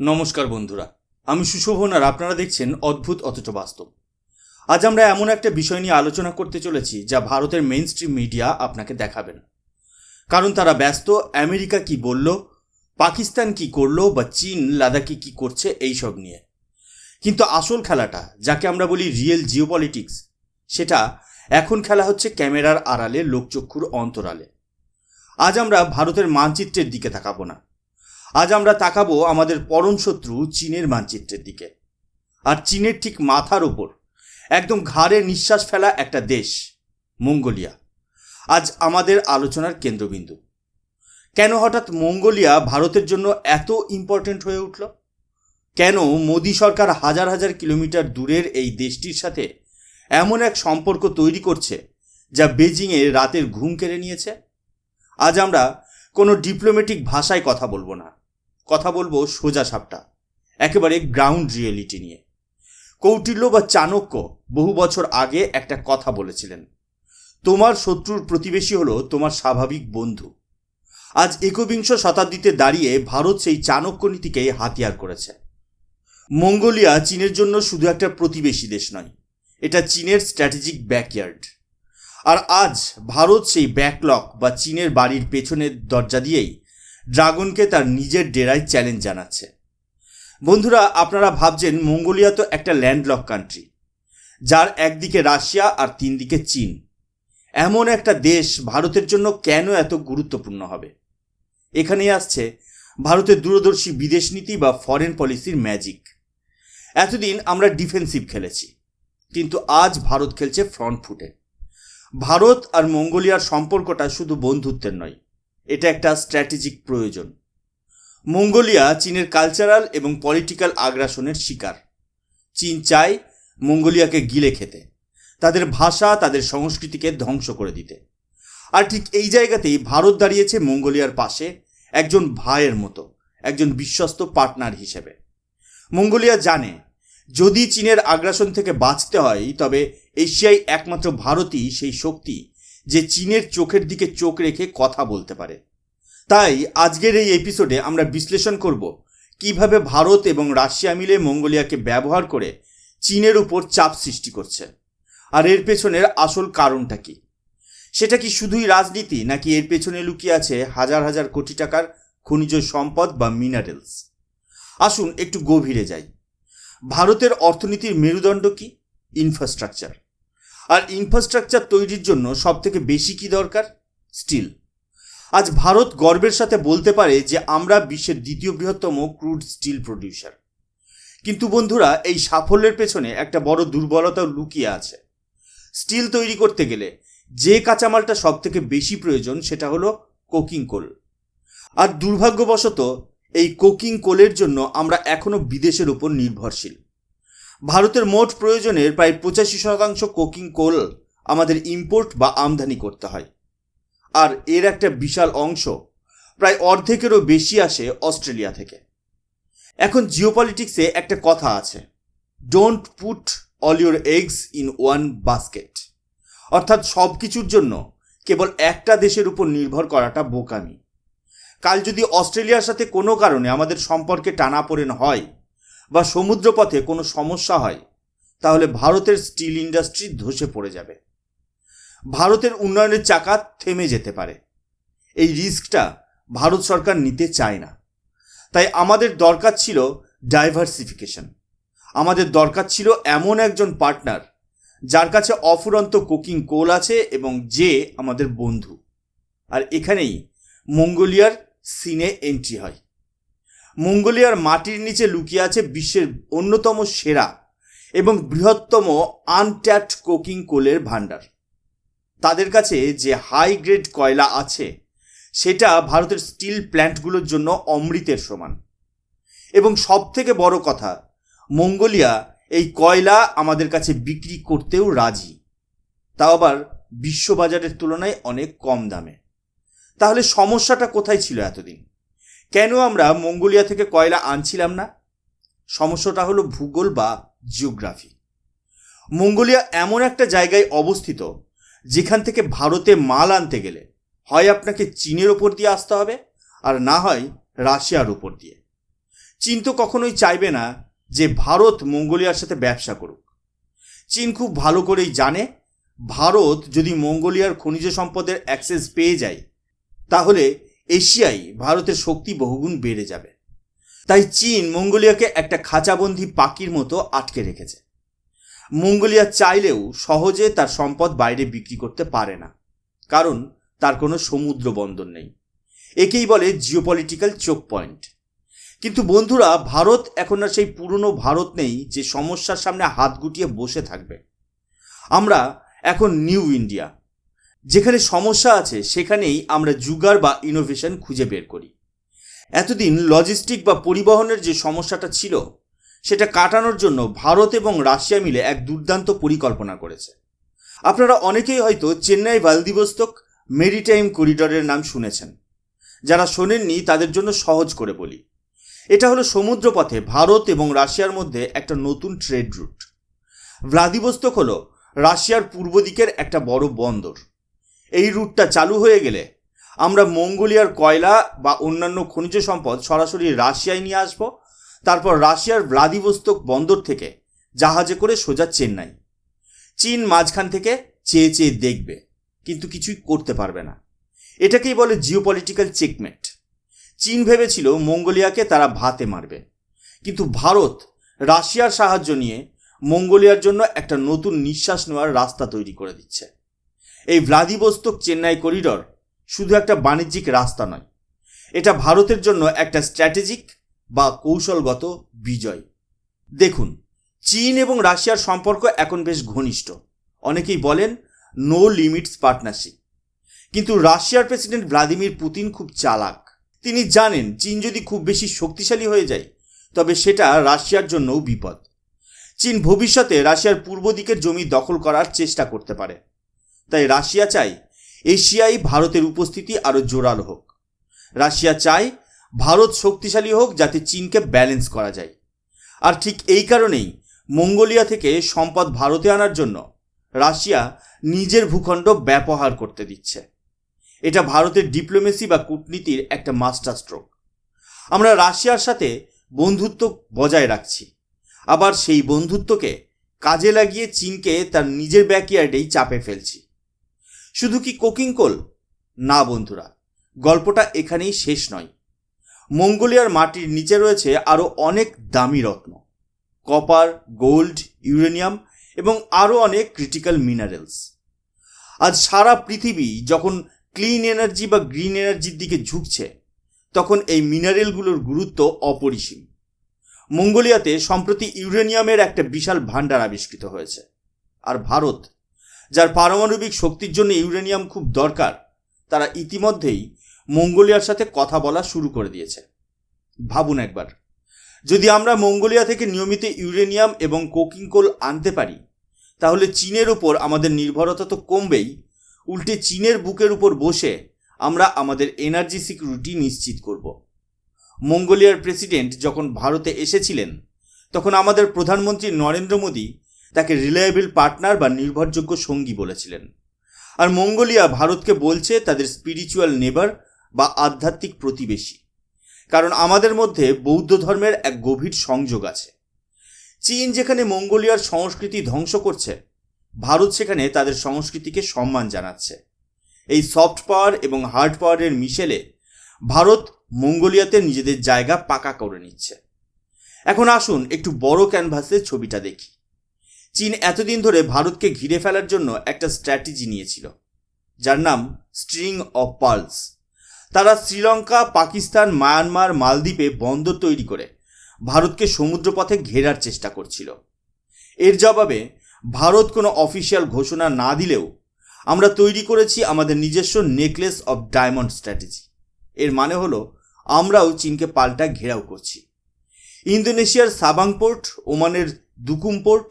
নমস্কার বন্ধুরা, আমি সুশোভন আর আপনারা দেখছেন অদ্ভুত অথচ বাস্তব। আজ আমরা এমন একটা বিষয় নিয়ে আলোচনা করতে চলেছি যা ভারতের মেইন স্ট্রিম মিডিয়া আপনাকে দেখাবে না কারণ তারা ব্যস্ত, আমেরিকা কি বলল, পাকিস্তান কি করল বা চীন, লাদাখে কি করছে এইসব নিয়ে। কিন্তু আসল খেলাটা, যাকে আমরা বলি রিয়েল জিওপলিটিক্স সেটা এখন খেলা হচ্ছে ক্যামেরার আড়ালে, লোকচক্ষুর অন্তরালে। আজ আমরা ভারতের মানচিত্রের দিকে তাকাবো না। আজ আমরা তাকাবো আমাদের পরম শত্রু চীনের মানচিত্রের দিকে। আর চীনের ঠিক মাথার ওপর একদম ঘাড়ে নিঃশ্বাস ফেলা একটা দেশ, মঙ্গোলিয়া। আজ আমাদের আলোচনার কেন্দ্রবিন্দু। কেন হঠাৎ মঙ্গোলিয়া ভারতের জন্য এত ইম্পর্টেন্ট হয়ে উঠল? কেন মোদী সরকার হাজার হাজার কিলোমিটার দূরের এই দেশটির সাথে এমন এক সম্পর্ক তৈরি করছে যা বেজিংয়ে রাতের ঘুম কেড়ে নিয়েছে? আজ আমরা কোনো ডিপ্লোম্যাটিক ভাষায় কথা বলব না। কথা বলব সোজা সাপটা। একেবারে গ্রাউন্ড রিয়েলিটি নিয়ে। কৌটিল্য বা চাণক্য বহু বছর আগে একটা কথা বলেছিলেন। তোমার শত্রুর প্রতিবেশী হলো তোমার স্বাভাবিক বন্ধু। আজ একবিংশ শতাব্দীতে দাঁড়িয়ে ভারত সেই চাণক্য নীতিকে হাতিয়ার করেছে। মঙ্গোলিয়া চীনের জন্য শুধু একটা প্রতিবেশী দেশ নয়, এটা চীনের স্ট্র্যাটেজিক ব্যাকয়ার্ড আর আজ ভারত সেই ব্যাকলক বা চীনের বাড়ির পেছনের দরজা দিয়েই ড্রাগনকে তার নিজের ডেরায় চ্যালেঞ্জ জানাচ্ছে। বন্ধুরা, আপনারা ভাবছেন মঙ্গোলিয়া তো একটা ল্যান্ডলক কান্ট্রি, যার একদিকে রাশিয়া আর তিন দিকে চীন। এমন একটা দেশ ভারতের জন্য কেন এত গুরুত্বপূর্ণ হবে? এখানেই আসছে ভারতের দূরদর্শী বিদেশ নীতি বা ফরেন পলিসির ম্যাজিক এতদিন আমরা ডিফেন্সিভ খেলেছি, কিন্তু আজ ভারত খেলছে ফ্রন্ট ফুটে ভারত আর মঙ্গোলিয়ার সম্পর্কটা শুধু বন্ধুত্বের নয় এটা একটা স্ট্র্যাটেজিক প্রয়োজন। মঙ্গোলিয়া চীনের কালচারাল এবং পলিটিক্যাল আগ্রাসনের শিকার। চীন চায় মঙ্গোলিয়াকে গিলে খেতে, তাদের ভাষা, তাদের সংস্কৃতিকে ধ্বংস করে দিতে। আর ঠিক এই জায়গাতেই ভারত দাঁড়িয়েছে মঙ্গোলিয়ার পাশে একজন ভাইয়ের মতো, একজন বিশ্বস্ত পার্টনার হিসেবে। মঙ্গোলিয়া জানে, যদি চীনের আগ্রাসন থেকে বাঁচতে হয়, তবে এশিয়ায় একমাত্র ভারতই সেই শক্তি যে চীনের চোখের দিকে চোখ রেখে কথা বলতে পারে। তাই আজকের এই এপিসোডে আমরা বিশ্লেষণ করব কীভাবে ভারত এবং রাশিয়া মিলে মঙ্গোলিয়াকে ব্যবহার করে চীনের উপর চাপ সৃষ্টি করছে। আর এর পেছনের আসল কারণটা কি? সেটা কি শুধুই রাজনীতি, নাকি এর পেছনে লুকিয়ে আছে হাজার হাজার কোটি টাকার খনিজ সম্পদ বা মিনারেলস আসুন একটু গভীরে যাই। ভারতের অর্থনীতির মেরুদণ্ড কি? ইনফ্রাস্ট্রাকচার আর ইনফ্রাস্ট্রাকচার তৈরির জন্য সব থেকে বেশি কি দরকার? স্টিল আজ ভারত গর্বের সাথে বলতে পারে যে আমরা বিশ্বের দ্বিতীয় বৃহত্তম ক্রুড স্টিল প্রডিউসার কিন্তু বন্ধুরা, এই সাফল্যের পেছনে একটা বড় দুর্বলতাও লুকিয়ে আছে। স্টিল তৈরি করতে গেলে যে কাঁচামালটা সব থেকে বেশি প্রয়োজন সেটা হলো কোকিং কোল আর দুর্ভাগ্যবশত এই কোকিং কোলের জন্য আমরা এখনও বিদেশের উপর নির্ভরশীল। ভারতের মোট প্রয়োজনের প্রায় পঁচাশি শতাংশ কোকিং কোল আমাদের ইম্পোর্ট বা আমদানি করতে হয়। আর এর একটা বিশাল অংশ প্রায় অর্ধেকেরও বেশি আসে অস্ট্রেলিয়া থেকে। এখন জিওপলিটিক্সে একটা কথা আছে don't put all your eggs in one basket অর্থাৎ সব কিছুর জন্য কেবল একটা দেশের উপর নির্ভর করাটা বোকামি। কাল যদি অস্ট্রেলিয়ার সাথে কোনো কারণে আমাদের সম্পর্কে টানাপোড়েন হয় বা সমুদ্রপথে কোনো সমস্যা হয়, তাহলে ভারতের স্টিল ইন্ডাস্ট্রি ধসে পড়ে যাবে। ভারতের উন্নয়নের চাকা থেমে যেতে পারে। এই রিস্কটা ভারত সরকার নিতে চায় না। তাই আমাদের দরকার ছিল ডাইভার্সিফিকেশন। আমাদের দরকার ছিল এমন একজন পার্টনার যার কাছে অফুরন্ত কুকিং কোল আছে এবং যে আমাদের বন্ধু। আর এখানেই মঙ্গোলিয়ার সিনে এন্ট্রি হয়। মঙ্গোলিয়ার মাটির নিচে লুকিয়ে আছে বিশ্বের অন্যতম সেরা এবং বৃহত্তম আনট্যাপড কোকিং কোলের ভাণ্ডার। তাদের কাছে যে হাই গ্রেড কয়লা আছে, সেটা ভারতের স্টিল প্ল্যান্টগুলোর জন্য অমৃতের সমান। এবং সব থেকে বড় কথা, মঙ্গোলিয়া এই কয়লা আমাদের কাছে বিক্রি করতেও রাজি। তাও আবার বিশ্ববাজারের তুলনায় অনেক কম দামে। তাহলে সমস্যাটা কোথায় ছিল এতদিন? কেন আমরা মঙ্গোলিয়া থেকে কয়লা আনছিলাম না? সমস্যাটা হলো ভূগোল বা জিওগ্রাফি। মঙ্গোলিয়া এমন একটা জায়গায় অবস্থিত যেখান থেকে ভারতে মাল আনতে গেলে হয় আপনাকে চীনের ওপর দিয়ে আসতে হবে আর না হয় রাশিয়ার ওপর দিয়ে। চীন তো কখনোই চাইবে না যে ভারত মঙ্গোলিয়ার সাথে ব্যবসা করুক। চীন খুব ভালো করেই জানে ভারত যদি মঙ্গোলিয়ার খনিজ সম্পদের অ্যাক্সেস পেয়ে যায়, তাহলে এশিয়ায় ভারতের শক্তি বহুগুণ বেড়ে যাবে। তাই চীন মঙ্গোলিয়াকে একটা খাঁচাবন্দি পাখির মতো আটকে রেখেছে। মঙ্গোলিয়া চাইলেও সহজে তার সম্পদ বাইরে বিক্রি করতে পারে না, কারণ তার কোনো সমুদ্র বন্দর নেই। একেই বলে জিওপলিটিক্যাল চোক পয়েন্ট কিন্তু বন্ধুরা, ভারত এখন আর সেই পুরনো ভারত নেই যে সমস্যার সামনে হাত গুটিয়ে বসে থাকবে। আমরা এখন নিউ ইন্ডিয়া যেখানে সমস্যা আছে, সেখানেই আমরা জুগার বা ইনোভেশন খুঁজে বের করি। এতদিন লজিস্টিক বা পরিবহনের যে সমস্যাটা ছিল, সেটা কাটানোর জন্য ভারত এবং রাশিয়া মিলে এক দুর্দান্ত পরিকল্পনা করেছে। আপনারা অনেকেই হয়তো চেন্নাই ভালদিবস্তক মেরিটাইম করিডরের নাম শুনেছেন। যারা শোনেননি, তাদের জন্য সহজ করে বলি। এটা হলো সমুদ্রপথে ভারত এবং রাশিয়ার মধ্যে একটা নতুন ট্রেড রুট ভ্লাদিবস্তক হলো রাশিয়ার পূর্ব দিকের একটা বড় বন্দর। এই রুটটা চালু হয়ে গেলে আমরা মঙ্গোলিয়ার কয়লা বা অন্যান্য খনিজ সম্পদ সরাসরি রাশিয়ায় নিয়ে আসব। তারপর রাশিয়ার ভ্লাদিবস্তক বন্দর থেকে জাহাজে করে সোজা চেন্নাই। চীন মাঝখান থেকে চেয়ে চেয়ে দেখবে, কিন্তু কিছুই করতে পারবে না। এটাকেই বলে জিওপলিটিক্যাল চেকমেট চীন ভেবেছিল মঙ্গোলিয়াকে তারা ভাতে মারবে। কিন্তু ভারত রাশিয়ার সাহায্য নিয়ে মঙ্গোলিয়ার জন্য একটা নতুন নিঃশ্বাস নেওয়ার রাস্তা তৈরি করে দিচ্ছে। এই ভ্লাদিবস্তক চেন্নাই করিডর শুধু একটা বাণিজ্যিক রাস্তা নয়, এটা ভারতের জন্য একটা স্ট্র্যাটেজিক বা কৌশলগত বিজয়। দেখুন, চীন এবং রাশিয়ার সম্পর্ক এখন বেশ ঘনিষ্ঠ। অনেকেই বলেন নো লিমিটস পার্টনারশিপ কিন্তু রাশিয়ার প্রেসিডেন্ট ভ্লাদিমির পুতিন খুব চালাক। তিনি জানেন, চীন যদি খুব বেশি শক্তিশালী হয়ে যায়, তবে সেটা রাশিয়ার জন্যও বিপদ। চীন ভবিষ্যতে রাশিয়ার পূর্ব দিকের জমি দখল করার চেষ্টা করতে পারে। তাই রাশিয়া চাই এশিয়ায় ভারতের উপস্থিতি আরও জোরালো হোক। রাশিয়া চায় ভারত শক্তিশালী হোক যাতে চীনকে ব্যালেন্স করা যায়। আর ঠিক এই কারণেই মঙ্গোলিয়া থেকে সম্পদ ভারতে আনার জন্য রাশিয়া নিজের ভূখণ্ড ব্যবহার করতে দিচ্ছে। এটা ভারতের ডিপ্লোমেসি বা কূটনীতির একটা মাস্টার স্ট্রোক আমরা রাশিয়ার সাথে বন্ধুত্ব বজায় রাখছি। আবার সেই বন্ধুত্বকে কাজে লাগিয়ে চীনকে তার নিজের ব্যাকইয়ার্ডেই চাপে ফেলছি। শুধু কি কোকিং কোল? না, বন্ধুরা। গল্পটা এখানেই শেষ নয়। মঙ্গোলিয়ার মাটির নিচে রয়েছে আরও অনেক দামি রত্ন। কপার, গোল্ড, ইউরেনিয়াম এবং আরও অনেক ক্রিটিক্যাল মিনারেলস। আজ সারা পৃথিবী যখন ক্লিন এনার্জি বা গ্রিন এনার্জির দিকে ঝুঁকছে, তখন এই মিনারেলগুলোর গুরুত্ব অপরিসীম। মঙ্গোলিয়াতে সম্প্রতি ইউরেনিয়ামের একটা বিশাল ভাণ্ডার আবিষ্কৃত হয়েছে। আর ভারত যার পারমাণবিক শক্তির জন্য ইউরেনিয়াম খুব দরকার, তারা ইতিমধ্যেই মঙ্গোলিয়ার সাথে কথা বলা শুরু করে দিয়েছে। ভাবুন একবার, যদি আমরা মঙ্গোলিয়া থেকে নিয়মিত ইউরেনিয়াম এবং কোকিং কোল আনতে পারি, তাহলে চীনের উপর আমাদের নির্ভরতা তো কমবেই, উল্টে চীনের বুকের উপর বসে আমরা আমাদের এনার্জি সিকিউরিটি নিশ্চিত করব। মঙ্গোলিয়ার প্রেসিডেন্ট যখন ভারতে এসেছিলেন, তখন আমাদের প্রধানমন্ত্রী নরেন্দ্র মোদী তাকে রিলায়েবল পার্টনার বা নির্ভরযোগ্য সঙ্গী বলেছিলেন। আর মঙ্গোলিয়া ভারতকে বলছে তাদের স্পিরিচুয়াল নেবার বা আধ্যাত্মিক প্রতিবেশী। কারণ আমাদের মধ্যে বৌদ্ধ ধর্মের এক গভীর সংযোগ আছে। চীন যেখানে মঙ্গোলিয়ার সংস্কৃতি ধ্বংস করছে, ভারত সেখানে তাদের সংস্কৃতিকে সম্মান জানাচ্ছে। এই সফট পাওয়ার এবং হার্ড পাওয়ারের মিশেলে ভারত মঙ্গোলিয়াতে নিজেদের জায়গা পাকা করে নিচ্ছে। এখন আসুন একটু বড় ক্যানভাসের ছবিটা দেখি। চীন এতদিন ধরে ভারতকে ঘিরে ফেলার জন্য একটা স্ট্র্যাটেজি নিয়েছিল, যার নাম স্ট্রিং অফ পার্লস তারা শ্রীলঙ্কা, পাকিস্তান, মায়ানমার, মালদ্বীপে বন্দর তৈরি করে ভারতকে সমুদ্রপথে ঘেরার চেষ্টা করছিল। এর জবাবে ভারত কোনো অফিসিয়াল ঘোষণা না দিলেও আমরা তৈরি করেছি আমাদের নিজস্ব নেকলেস অফ ডায়মন্ড স্ট্র্যাটেজি। এর মানে হলো আমরাও চীনকে পাল্টা ঘেরাও করছি। ইন্দোনেশিয়ার সাবাং পোর্ট, ওমানের দুকুম পোর্ট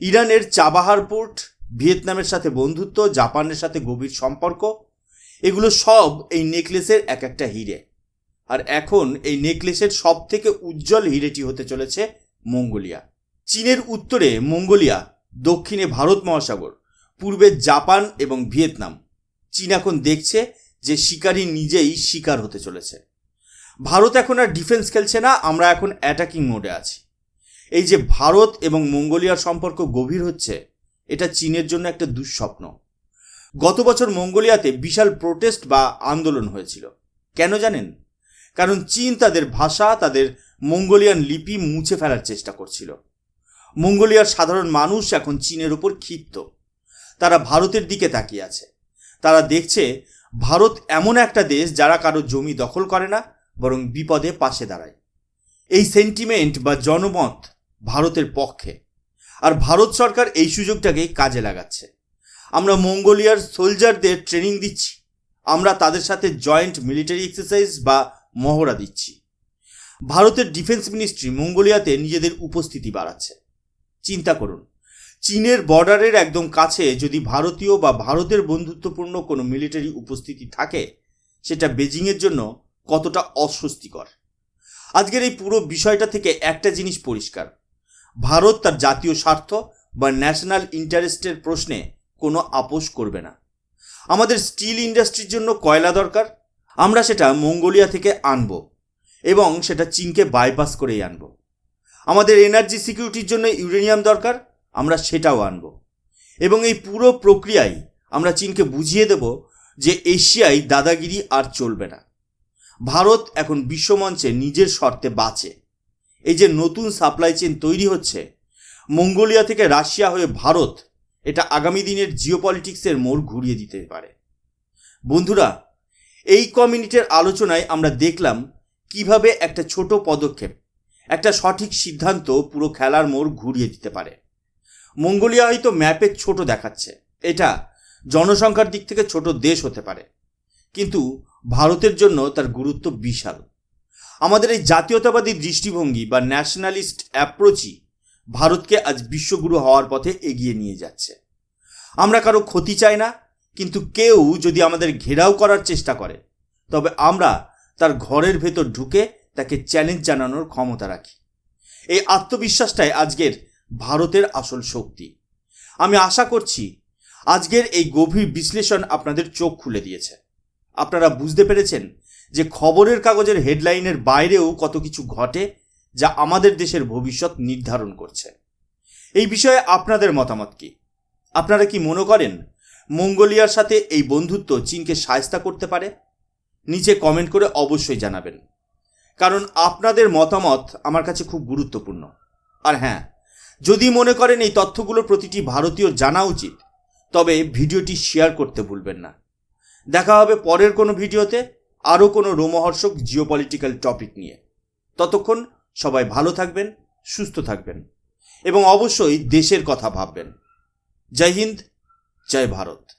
ইরানের চাবাহার পোর্ট, ভিয়েতনামের সাথে বন্ধুত্ব, জাপানের সাথে গভীর সম্পর্ক, এগুলো সব এই নেকলেসের এক একটা হিরে। আর এখন এই নেকলেসের সব থেকে উজ্জ্বল হিরেটি হতে চলেছে মঙ্গোলিয়া। চীনের উত্তরে মঙ্গোলিয়া, দক্ষিণে ভারত মহাসাগর, পূর্বে জাপান এবং ভিয়েতনাম। চীন এখন দেখছে যে শিকারী নিজেই শিকার হতে চলেছে। ভারত এখন আর ডিফেন্স খেলছে না, আমরা এখন অ্যাটাকিং মোডে আছি। এই যে ভারত এবং মঙ্গোলিয়ার সম্পর্ক গভীর হচ্ছে, এটা চীনের জন্য একটা দুঃস্বপ্ন। গত বছর মঙ্গোলিয়াতে বিশাল প্রোটেস্ট বা আন্দোলন হয়েছিল। কেন জানেন? কারণ চীন তাদের ভাষা, তাদের মঙ্গোলিয়ান লিপি মুছে ফেলার চেষ্টা করছিল। মঙ্গোলিয়ার সাধারণ মানুষ এখন চীনের উপর ক্ষিপ্ত। তারা ভারতের দিকে তাকিয়ে আছে। তারা দেখছে, ভারত এমন একটা দেশ যারা কারও জমি দখল করে না, বরং বিপদে পাশে দাঁড়ায়। এই সেন্টিমেন্ট বা জনমত ভারতের পক্ষে। আর ভারত সরকার এই সুযোগটাকে কাজে লাগাচ্ছে। আমরা মঙ্গোলিয়ার সোলজারদের ট্রেনিং দিচ্ছি। আমরা তাদের সাথে জয়েন্ট মিলিটারি এক্সারসাইজ বা মহড়া দিচ্ছি। ভারতের ডিফেন্স মিনিস্ট্রি মঙ্গোলিয়াতে নিজেদের উপস্থিতি বাড়াচ্ছে। চিন্তা করুন, চীনের বর্ডারের একদম কাছে যদি ভারতীয় বা ভারতের বন্ধুত্বপূর্ণ কোনো মিলিটারি উপস্থিতি থাকে, সেটা বেজিংয়ের জন্য কতটা অস্বস্তিকর। আজকের এই পুরো বিষয়টা থেকে একটা জিনিস পরিষ্কার ভারত তার জাতীয় স্বার্থ বা ন্যাশনাল ইন্টারেস্টের প্রশ্নে কোনো আপোষ করবে না। আমাদের স্টিল ইন্ডাস্ট্রির জন্য কয়লা দরকার? আমরা সেটা মঙ্গোলিয়া থেকে আনব এবং সেটা চীনকে বাইপাস করেই আনব। আমাদের এনার্জি সিকিউরিটির জন্য ইউরেনিয়াম দরকার, আমরা সেটাও আনব। এবং এই পুরো প্রক্রিয়ায় আমরা চীনকে বুঝিয়ে দেব যে এশিয়ায় দাদাগিরি আর চলবে না। ভারত এখন বিশ্বমঞ্চে নিজের শর্তে বাঁচে। এই যে নতুন সাপ্লাই চেন তৈরি হচ্ছে, মঙ্গোলিয়া থেকে রাশিয়া হয়ে ভারত, এটা আগামী দিনের জিওপলিটিক্সের মোড় ঘুরিয়ে দিতে পারে। বন্ধুরা, এই কমিউনিটির আলোচনায় আমরা দেখলাম কীভাবে একটা ছোট পদক্ষেপ, একটা সঠিক সিদ্ধান্ত পুরো খেলার মোড় ঘুরিয়ে দিতে পারে। মঙ্গোলিয়া হয়তো ম্যাপে ছোট দেখাচ্ছে, এটা জনসংখ্যার দিক থেকে ছোট দেশ হতে পারে, কিন্তু ভারতের জন্য তার গুরুত্ব বিশাল। আমাদের এই জাতীয়তাবাদী দৃষ্টিভঙ্গি বা ন্যাশনালিস্ট অ্যাপ্রোচই ভারতকে আজ বিশ্বগুরু হওয়ার পথে এগিয়ে নিয়ে যাচ্ছে। আমরা কারও ক্ষতি চাই না, কিন্তু কেউ যদি আমাদের ঘেরাও করার চেষ্টা করে, তবে আমরা তার ঘরের ভেতর ঢুকে তাকে চ্যালেঞ্জ জানানোর ক্ষমতা রাখি। এই আত্মবিশ্বাসটাই আজকের ভারতের আসল শক্তি। আমি আশা করছি আজকের এই গভীর বিশ্লেষণ আপনাদের চোখ খুলে দিয়েছে। আপনারা বুঝতে পেরেছেন যে খবরের কাগজের হেডলাইনের বাইরেও কত কিছু ঘটে যা আমাদের দেশের ভবিষ্যৎ নির্ধারণ করছে। এই বিষয়ে আপনাদের মতামত কি? আপনারা কি মনে করেন মঙ্গোলিয়ার সাথে এই বন্ধুত্ব চীনকে সায়স্তা করতে পারে? নিচে কমেন্ট করে অবশ্যই জানাবেন। কারণ আপনাদের মতামত আমার কাছে খুব গুরুত্বপূর্ণ। আর হ্যাঁ যদি মনে করেন এই তথ্যগুলো প্রতিটি ভারতীয় জানা উচিত, তবে ভিডিওটি শেয়ার করতে ভুলবেন না। দেখা হবে পরের কোনো ভিডিওতে। আরও কোনো রোমহর্ষক জিওপলিটিক্যাল টপিক নিয়ে। ততক্ষণ সবাই ভালো থাকবেন, সুস্থ থাকবেন এবং অবশ্যই দেশের কথা ভাববেন। জয় হিন্দ, জয় ভারত।